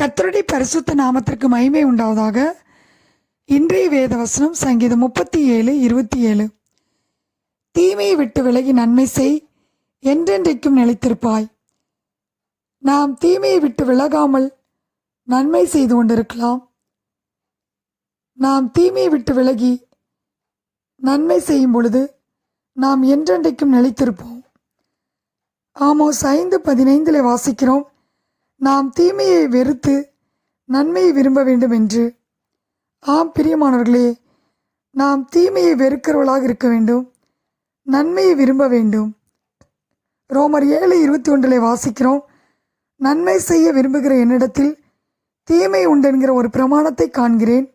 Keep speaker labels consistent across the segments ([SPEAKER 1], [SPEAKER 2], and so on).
[SPEAKER 1] கத்தருடைய பரிசுத்த நாமத்திற்கு மகிமை உண்டாவதாக இன்றைய வேத வசனம் சங்கீதம் முப்பத்தி ஏழு இருபத்தி ஏழு. தீமையை விட்டு விலகி நன்மை செய் என்றென்றைக்கும் நிலைத்திருப்பாய். நாம் தீமையை விட்டு விலகாமல் நன்மை செய்து கொண்டிருக்கலாம். நாம் தீமையை விட்டு விலகி நன்மை செய்யும் பொழுது நாம் என்றென்றைக்கும் நிலைத்திருப்போம். ஆமோஸ் ஐந்து பதினைந்தில் வாசிக்கிறோம். நாம் தீமையை வெறுத்து நன்மையை விரும்ப வேண்டும் என்று. ஆம் பிரியமானவர்களே நாம் தீமையை வெறுக்கிறவர்களாக இருக்க வேண்டும் நன்மையை விரும்ப வேண்டும். ரோமர் ஏழு இருபத்தி ஒன்றிலே வாசிக்கிறோம் நன்மை செய்ய விரும்புகிற என்னிடத்தில் தீமை உண்டென்கிற ஒரு பிரமாணத்தை காண்கிறேன்.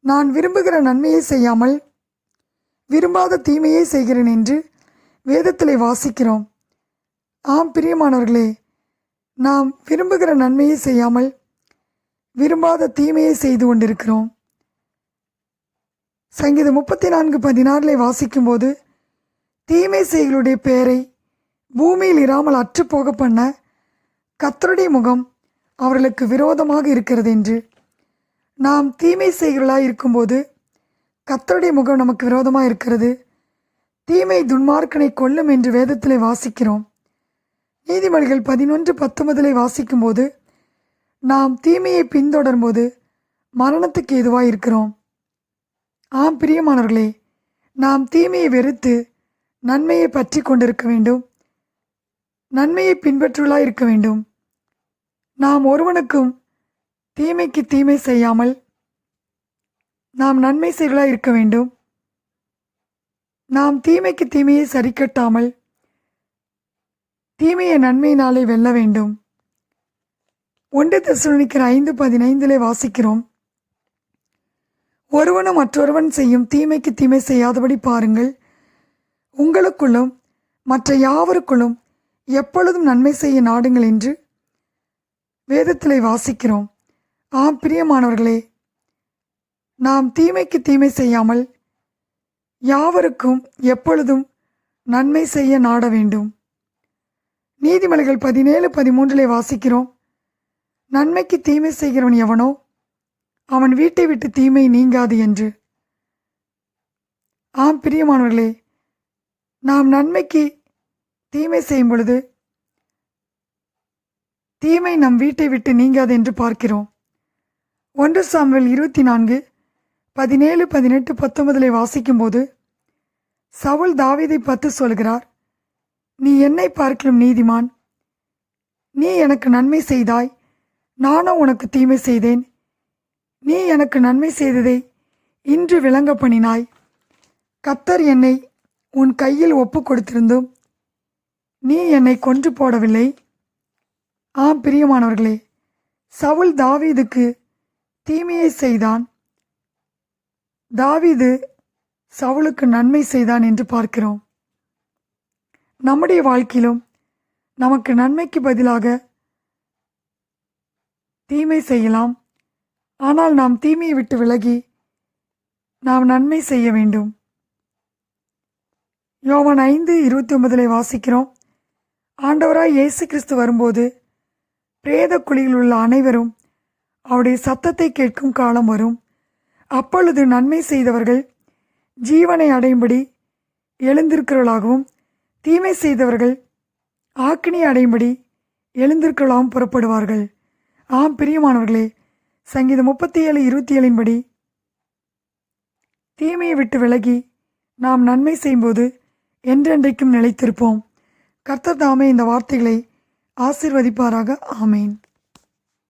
[SPEAKER 1] நான் விரும்புகிற நன்மையை செய்யாமல் விரும்பாத தீமையை செய்கிறேன் என்று வேதத்திலே வாசிக்கிறோம். ஆம் பிரியமானவர்களே நாம் விரும்புகிற நன்மையை செய்யாமல் விரும்பாத தீமையை செய்து கொண்டிருக்கிறோம். சங்கீதம் முப்பத்தி நான்கு பதினாறிலே வாசிக்கும்போது தீமை செய்களுடைய பெயரை பூமியில் இராமல் அற்றுப்போக பண்ண கத்தருடைய முகம் அவர்களுக்கு விரோதமாக இருக்கிறது என்று. நாம் தீமை செய்கிறளாய் இருக்கும்போது கத்தருடைய முகம் நமக்கு விரோதமாக இருக்கிறது. தீமை துன்மார்க்கனை கொல்லும் என்று வேதத்தில் வாசிக்கிறோம். நீதிமொழிகள் பதினொன்று பத்தொன்பதிலே வாசிக்கும்போது நாம் தீமையை பின்தொடரும்போது மரணத்துக்கு ஏதுவாக இருக்கிறோம் ஆம் பிரியமானவர்களே நாம் தீமையை வெறுத்து நன்மையை பற்றி கொண்டிருக்க வேண்டும். நன்மையை பின்பற்றுவலாய் இருக்க வேண்டும். நாம் ஒருவனுக்கும் தீமைக்கு தீமை செய்யாமல் நாம் நன்மை செய்வலாய் இருக்க வேண்டும். நாம் தீமைக்கு தீமையை சரிக்கட்டாமல் தீமையை நன்மையினாலே வெல்ல வேண்டும். ஒன்று தெசலோனிக்கர் ஐந்து பதினைந்திலே வாசிக்கிறோம். ஒருவனும் மற்றொருவன் செய்யும் தீமைக்கு தீமை செய்யாதபடி பாருங்கள். உங்களுக்குள்ளும் மற்ற யாவருக்குள்ளும் எப்பொழுதும் நன்மை செய்ய நாடுங்கள் என்று வேதத்திலே வாசிக்கிறோம். ஆம் பிரியமானவர்களே நாம் தீமைக்கு தீமை செய்யாமல் யாவருக்கும் எப்பொழுதும் நன்மை செய்ய நாட வேண்டும். நீதிமொழிகள் பதினேழு பதிமூன்றிலே வாசிக்கிறோம். நன்மைக்கு தீமை செய்கிறவன் எவனோ அவன் வீட்டை விட்டு தீமை நீங்காது என்று. ஆம் பிரியமானவர்களே நாம் நன்மைக்கு தீமை செய்யும் பொழுது தீமை நம் வீட்டை விட்டு நீங்காது என்று பார்க்கிறோம். ஒன்று சாமுவேல் இருபத்தி நான்கு பதினேழு பதினெட்டு பத்தொன்பதிலே வாசிக்கும்போது சவுல் தாவீதை பத்து சொல்கிறார் நீ என்னை பார்க்கலும் நீதிமான். நீ எனக்கு நன்மை செய்தாய். நானும் உனக்கு தீமை செய்தேன். நீ எனக்கு நன்மை செய்ததை இன்று விளங்க பண்ணினாய். கத்தர் என்னை உன் கையில் ஒப்பு கொடுத்திருந்தும் நீ என்னை கொன்று போடவில்லை. ஆம் பிரியமானவர்களே சவுல் தாவீதுக்கு தீமையை செய்தான். தாவீது சவுலுக்கு நன்மை செய்தான் என்று பார்க்கிறோம். நம்முடைய வாழ்க்கையிலும் நமக்கு நன்மைக்கு பதிலாக தீமை செய்யலாம். ஆனால் நாம் தீமையை விட்டு விலகி நாம் நன்மை செய்ய வேண்டும். யோவன் ஐந்து இருபத்தி ஒன்பதில் வாசிக்கிறோம். ஆண்டவராய் இயேசு கிறிஸ்து வரும்போது பிரேத குழியில் உள்ள அனைவரும் அவருடைய சத்தத்தை கேட்கும் காலம் வரும். அப்பொழுது நன்மை செய்தவர்கள் ஜீவனை அடையும்படி எழுந்திருக்கிறவர்களாகவும் தீமை செய்தவர்கள் ஆக்கினி அடையும்படி எழுந்திருக்கலாம் புறப்படுவார்கள். ஆம் பிரியமானவர்களே சங்கீதம் முப்பத்தி ஏழு இருபத்தி ஏழின்படி தீமையை விட்டு விலகி நாம் நன்மை செய்யும்போது என்றென்றைக்கும் நிலைத்திருப்போம். கர்த்தர் தாமே இந்த வார்த்தைகளை ஆசிர்வதிப்பாராக. ஆமேன்.